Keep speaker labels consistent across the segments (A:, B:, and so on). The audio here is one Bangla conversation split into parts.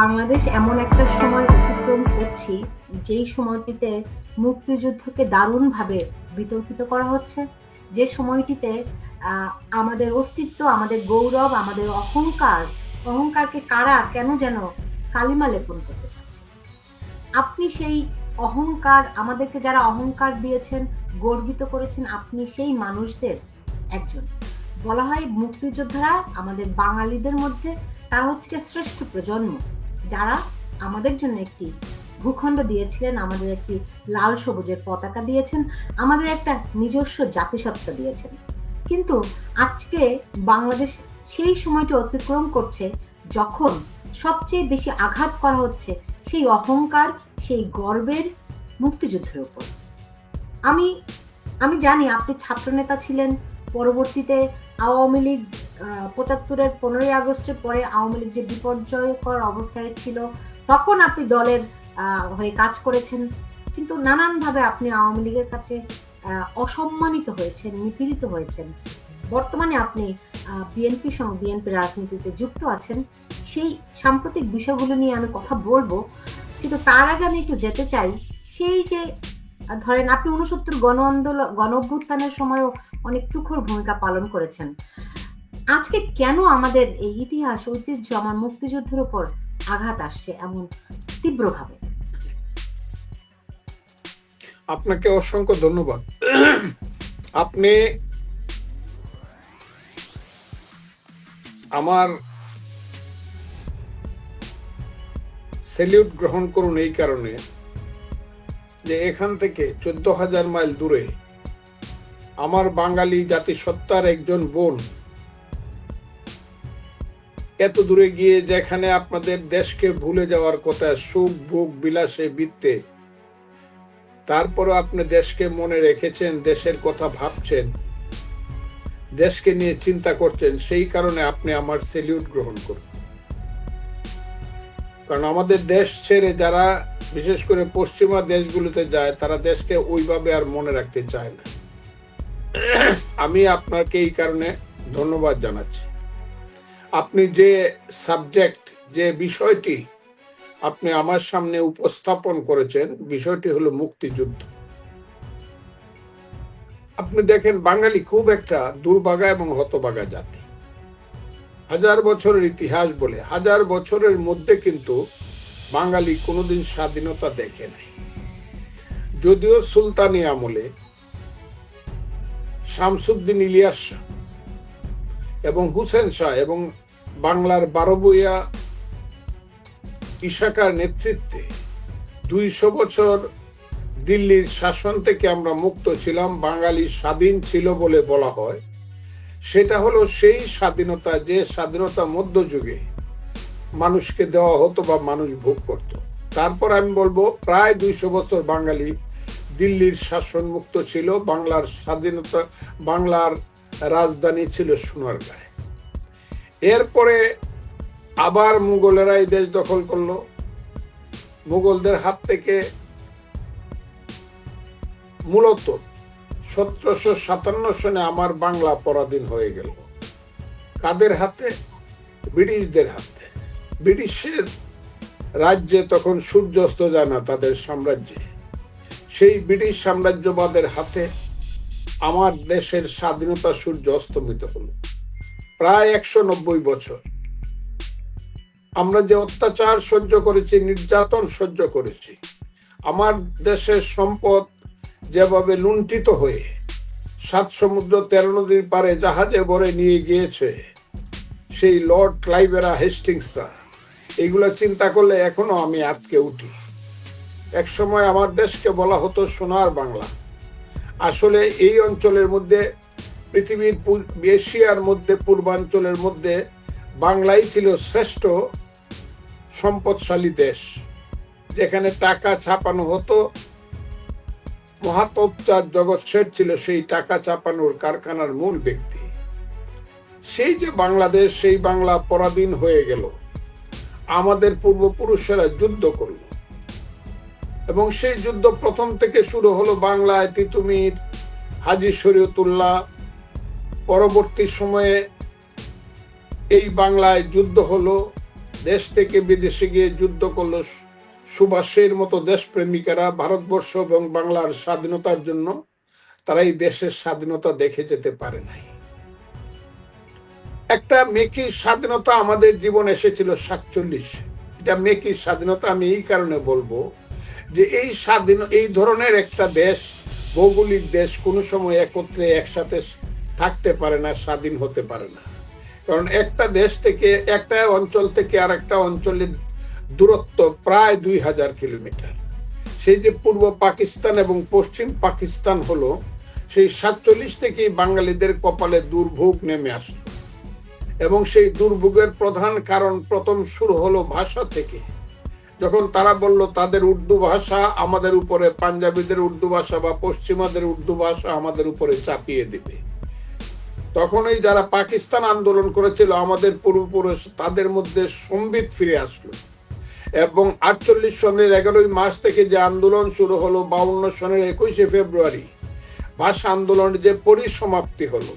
A: বাংলাদেশ এমন একটা সময় অতিক্রম করছি, যেই সময়টিতে মুক্তিযুদ্ধকে দারুণভাবে বিতর্কিত করা হচ্ছে। যে সময়টিতে আমাদের অস্তিত্ব, আমাদের গৌরব, আমাদের অহংকার, অহংকারকে কারা কেন যেন কালিমা লেপন করতে চাচ্ছে? আপনি সেই অহংকার, আমাদেরকে যারা অহংকার দিয়েছেন, গর্বিত করেছেন, আপনি সেই মানুষদের একজন। বলা হয় মুক্তিযোদ্ধারা আমাদের বাঙালিদের মধ্যে, তারা হচ্ছে শ্রেষ্ঠ প্রজন্ম। যারা আমাদের জন্য একটি ভূখণ্ড দিয়েছিলেন, আমাদের একটি লাল সবুজের পতাকা দিয়েছেন, আমাদের একটা নিজস্ব জাতিসত্তা দিয়েছেন। কিন্তু আজকে বাংলাদেশ সেই সময়টি অতিক্রম করছে যখন সবচেয়ে বেশি আঘাত করা হচ্ছে সেই অহংকার, সেই গর্বের মুক্তিযুদ্ধের উপর। আমি আমি জানি আপনি ছাত্রনেতা ছিলেন, পরবর্তীতে আওয়ামী লীগ পঁচাত্তরের পনেরোই আগস্টের পরে আওয়ামী লীগ যে বিপর্যয়কর অবস্থায় ছিল, তখন আপনি দলের হয়ে কাজ করেছেন। কিন্তু নানানভাবে আপনি আওয়ামী লীগের কাছে অসম্মানিত হয়েছেন, নিপীড়িত হয়েছেন। বর্তমানে আপনি বিএনপি সহ বিএনপি রাজনীতিতে যুক্ত আছেন। সেই সাম্প্রতিক বিষয়গুলো নিয়ে আমি কথা বলব। কিন্তু তার আগে আমি একটু যেতে চাই, সেই যে ধরেন আপনি উনসত্তর গণ আন্দোলন গণ অভ্যুত্থানের সময়ও অনেক তুখর ভূমিকা পালন করেছেন। আজকে কেন আমাদের এই ইতিহাস, ঐতিহ্য আমার মুক্তিযুদ্ধের উপর আঘাত আসছে এমন তীব্রভাবে?
B: আপনাকে অসংখ্য ধন্যবাদ। আপনি আমার সেলিউট গ্রহণ করুন এই কারণে। যে এখান থেকে চোদ্দ হাজার মাইল দূরে আমার বাঙালি জাতিসত্তার একজন বোন এত দূরে গিয়ে যেখানে আপনাদের দেশকে ভুলে যাওয়ার কথা, সুখ, ভোগ, বিলাসে, বৃত্তে, তারপরও আপনি দেশকে মনে রেখেছেন, দেশের কথা ভাবছেন, দেশকে নিয়ে চিন্তা করছেন, সেই কারণে আপনি আমার সেলিউট গ্রহণ করুন। কারণ আমাদের দেশ ছেড়ে যারা, বিশেষ করে পশ্চিমা দেশগুলোতে যায়, তারা দেশকে ওইভাবে আর মনে রাখতে চায় না। আমি আপনাকে এই কারণে ধন্যবাদ জানাচ্ছি। আপনি যে সাবজেক্ট, যে বিষয়টি আপনি আমার সামনে উপস্থাপন করেছেন, বিষয়টি হলো মুক্তিযুদ্ধ। আপনি দেখেন, বাঙালি খুব একটা দুর্ভাগা এবং হতবাগা জাতি। হাজার বছরের ইতিহাস বলে, হাজার বছরের মধ্যে কিন্তু বাঙালি কোনোদিন স্বাধীনতা দেখে নাই। যদিও সুলতানি আমলে শামসুদ্দিন ইলিয়াস শাহ এবং হুসেন শাহ এবং বাংলার বারবইয়া ইশাকার নেতৃত্বে দুইশো বছর দিল্লির শাসন থেকে আমরা মুক্ত ছিলাম, বাঙালি স্বাধীন ছিল বলে বলা হয়। সেটা হলো সেই স্বাধীনতা যে স্বাধীনতা মধ্যযুগে মানুষকে দেওয়া হতো বা মানুষ ভোগ করত। তারপর আমি বলব, প্রায় দুইশো বছর বাঙালি দিল্লির শাসন মুক্ত ছিল, বাংলার স্বাধীনতা, বাংলার রাজধানী ছিল সোনারগাঁয়ে। এরপরে আবার মুঘলেরা এই দেশ দখল করল। মুঘলদের হাত থেকে মূলত সতেরোশো সাতান্ন সনে আমার বাংলা পরাধীন হয়ে গেল। কাদের হাতে? ব্রিটিশদের হাতে। ব্রিটিশের রাজ্যে তখন সূর্যাস্ত যায় না তাদের সাম্রাজ্যে। সেই ব্রিটিশ সাম্রাজ্যবাদের হাতে আমার দেশের স্বাধীনতা সূর্য অস্তমিত হলো। প্রায় একশো নব্বই বছর। আমরা যে অত্যাচার সহ্য করেছি, নির্যাতন সহ্য করেছি, আমার দেশের সম্পদ যেভাবে লুণ্ঠিত হয়ে সাত সমুদ্র তেরো নদীর পারে জাহাজে ভরে নিয়ে গিয়েছে, সেই লর্ড ক্লাইবেরা হেস্টিংসরা। এইগুলো চিন্তা করলে এখনও আমি আটকে উঠি। এক সময় আমার দেশকে বলা হতো সোনার বাংলা। আসলে এই অঞ্চলের মধ্যে, পৃথিবীর এশিয়ার মধ্যে, পূর্বাঞ্চলের মধ্যে বাংলাই ছিল শ্রেষ্ঠ সম্পদশালী দেশ, যেখানে টাকা ছাপানো হতো মহাতোপচার জগৎ শেঠ ছিল সেই টাকা চাপানোর কারখানার মূল ব্যক্তি। সেই যে বাংলাদেশ, সেই বাংলা পরাধীন হয়ে গেল। আমাদের পূর্বপুরুষেরা যুদ্ধ করল। এবং সেই যুদ্ধ প্রথম থেকে শুরু হলো বাংলায় তিতুমির, হাজি শরীয়তুল্লাহ। পরবর্তী সময়ে এই বাংলায় যুদ্ধ হলো, দেশ থেকে বিদেশে গিয়ে যুদ্ধ করল সুভাষের মতো দেশপ্রেমিকারা ভারতবর্ষ এবং বাংলার স্বাধীনতার জন্য তারা এই দেশের স্বাধীনতা দেখে যেতে পারে নাই। একটা মেকির স্বাধীনতা আমাদের জীবনে এসেছিল সাতচল্লিশ। এটা মেকির স্বাধীনতা আমি এই কারণে বলব যে এই স্বাধীন, এই ধরনের একটা দেশ, ভৌগোলিক দেশ কোনো সময় একত্রে একসাথে থাকতে পারে না, স্বাধীন হতে পারে না। কারণ একটা দেশ থেকে একটা অঞ্চল থেকে আর একটা অঞ্চলের দূরত্ব প্রায় দুই হাজার কিলোমিটার। সেই যে পূর্ব পাকিস্তান এবং পশ্চিম পাকিস্তান হলো, সেই সাতচল্লিশ থেকেই বাঙালিদের কপালে দুর্ভোগ নেমে আসলো। এবং সেই দুর্ভোগের প্রধান কারণ প্রথম শুরু হলো ভাষা থেকে। যখন তারা বলল, তাদের উর্দু ভাষা আমাদের উপরে, পাঞ্জাবিদের উর্দু ভাষা বা পশ্চিমাদের উর্দু ভাষা আমাদের উপরে চাপিয়ে দিবে। তখনই যারা পাকিস্তান আন্দোলন করেছিল, আমাদের পূর্বপুরুষ তাদের মধ্যে সম্বিত ফিরে আসলো। এবং আটচল্লিশ সনের এগারোই মার্চ থেকে যে আন্দোলন শুরু হলো বাউন্ন সনের একুশে ফেব্রুয়ারি ভাষা আন্দোলনের যে পরিসমাপ্তি হলো।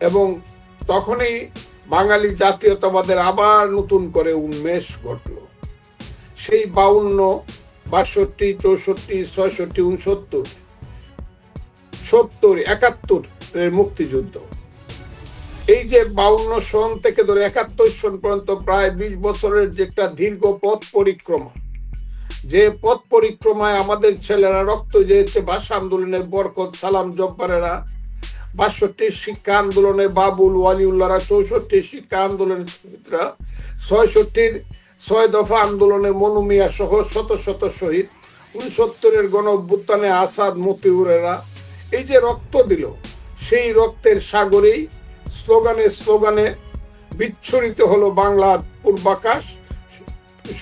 B: এবং তখনই বাঙালি জাতীয়তাবাদের আবার নতুন করে উন্মেষ ঘটল। সেই বাউন্ন, বাষট্টি, চৌষট্টি, ছয়ষট্টি, উনসত্তর, সত্তর একাত্তর এর মুক্তিযুদ্ধ। এই যে বাউন্ন সন থেকে ধরে একাত্তর সন পর্যন্ত প্রায় বিশ বছরের যে একটা দীর্ঘ পথ পরিক্রমা, যে পথ পরিক্রমায় আমাদের ছেলেরা রক্ত দিয়েছে ভাষা আন্দোলনে বরকত, সালাম জব্বারেরা। বাষট্টি শিক্ষা আন্দোলনে বাবুল, ওয়ালিউল্লাহরা চৌষট্টি শিক্ষা আন্দোলনের শহীদরা ছয়ষট্টির ছয় দফা আন্দোলনে মনুমিয়া সহ শত শত শহীদ উনসত্তরের গণ আসাদ মতিউরেরা। এই যে রক্ত দিল, সেই রক্তের সাগরেই স্লোগানে স্লোগানে বিচ্ছুরিত হলো বাংলার পূর্বাকাশ।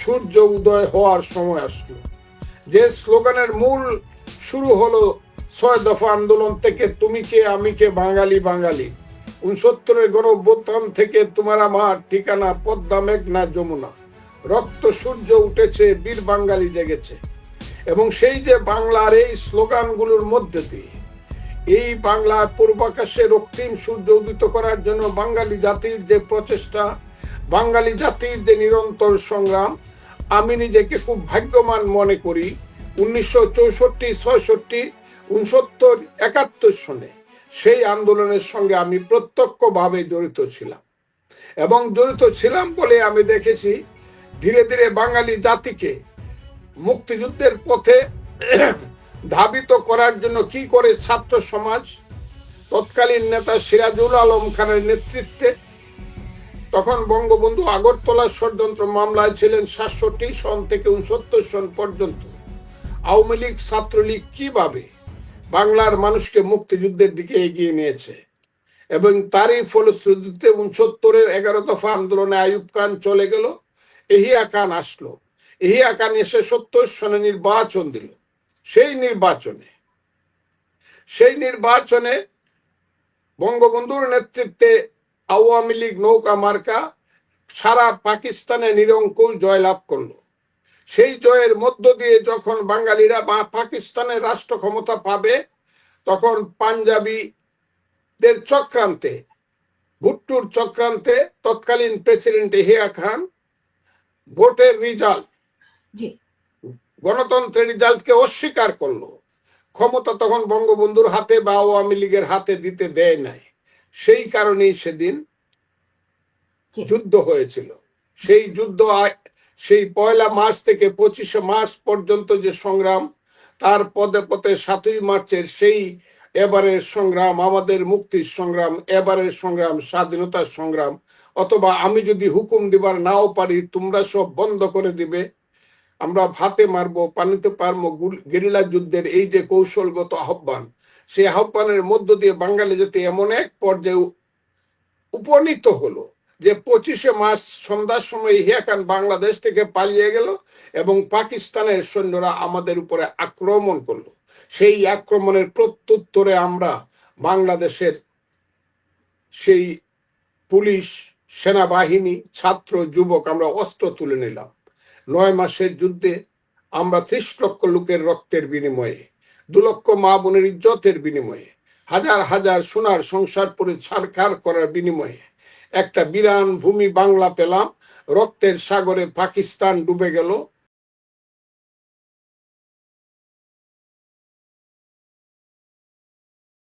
B: সূর্য উদয় হওয়ার সময় আসলো। যে স্লোগানের মূল শুরু হলো, ছয় দফা আন্দোলন থেকে তুমি কে, আমি কে, বাঙালি বাঙালি। উনসত্তরের গণভ্যুত্থান থেকে তোমার আমার ঠিকানা পদ্মা, মেঘনা, যমুনা। রক্ত সূর্য উঠেছে, বীর বাঙালি জেগেছে। এবং সেই যে বাংলার এই স্লোগানগুলোর মধ্যে দিয়ে এই বাংলার পূর্বাকাশে রক্তিম সূর্য উদিত করার জন্য বাঙালি জাতির যে প্রচেষ্টা, বাঙালি জাতির যে নিরন্তর সংগ্রাম, আমি নিজেকে খুব ভাগ্যবান মনে করি উনিশশো চৌষট্টি, ছয়ষট্টি, উনসত্তর, একাত্তর সনে। সেই আন্দোলনের সঙ্গে আমি প্রত্যক্ষভাবে জড়িত ছিলাম। এবং জড়িত ছিলাম বলে আমি দেখেছি ধীরে ধীরে বাঙালি জাতিকে মুক্তিযুদ্ধের পথে ধাবিত করার জন্য কি করে ছাত্র সমাজ, তৎকালীন নেতা সিরাজুল আলম খানের নেতৃত্বে, তখন বঙ্গবন্ধু আগরতলা ষড়যন্ত্র মামলায় ছিলেন সাতষট্টি সন থেকে উনসত্তর সন পর্যন্ত। আওয়ামী লীগ ছাত্রলীগ কীভাবে বাংলার মানুষকে মুক্তিযুদ্ধের দিকে এগিয়ে নিয়েছে? এবং তারই ফলশ্রুতিতে উনসত্তরের এগারো দফা আন্দোলনে আয়ুব খান চলে গেল, এহিয়া খান আসলো। এহিয়া খান এসে সত্তর সনে নির্বাচন দিল। সেই নির্বাচনে সেই নির্বাচনে বঙ্গবন্ধুর নেতৃত্বে আওয়ামী লীগ নৌকা মার্কা সারা পাকিস্তানে নিরঙ্কুশ জয়লাভ করল। সেই জয়ের মধ্য দিয়ে যখন বাঙালিরা বা পাকিস্তানের রাষ্ট্র ক্ষমতা পাবে, তখন পাঞ্জাবিদের চক্রান্তে, ভুট্টুর চক্রান্তে তৎকালীন প্রেসিডেন্ট এহিয়া খান ভোটের রিজাল্ট গণতন্ত্রের রেজাল্টকে অস্বীকার করল। ক্ষমতা তখন বঙ্গবন্ধুর হাতে বা আওয়ামী লীগের হাতে দিতে দেয় নাই। সেই কারণেই সেদিন যুদ্ধ হয়েছিল। সেই যুদ্ধ সেই পয়লা মার্চ থেকে পঁচিশে মার্চ পর্যন্ত যে সংগ্রাম তার পদে পদে সাতই মার্চের সেই এবারের সংগ্রাম আমাদের মুক্তির সংগ্রাম এবারের সংগ্রাম স্বাধীনতার সংগ্রাম অথবা আমি যদি হুকুম দিবার নাও পারি তোমরা সব বন্ধ করে দিবে। আমরা ভাতে মারবো, পানিতে পারব গেরিলা যুদ্ধের এই যে কৌশলগত আহ্বান, সেই আহ্বানের মধ্য দিয়ে বাঙালি জাতি এমন এক পর্যায়ে উপনীত হলো যে পঁচিশে মার্চ সন্ধ্যার সময় ইহিয়া খান বাংলাদেশ থেকে পালিয়ে গেল এবং পাকিস্তানের সৈন্যরা আমাদের উপরে আক্রমণ করল। সেই আক্রমণের প্রত্যুত্তরে আমরা বাংলাদেশের সেই পুলিশ, সেনাবাহিনী, ছাত্র, যুবক আমরা অস্ত্র তুলে নিলাম। নয় মাসের যুদ্ধে আমরা ত্রিশ লক্ষ লোকের রক্তের বিনিময়ে, দু লক্ষ মা বোনের ইজ্জতের বিনিময়ে, হাজার হাজার সোনার সংসার পরে ছাড়খাড় করার বিনিময়ে একটা বিরান ভূমি বাংলা পেলাম, রক্তের সাগরে পাকিস্তান ডুবে গেল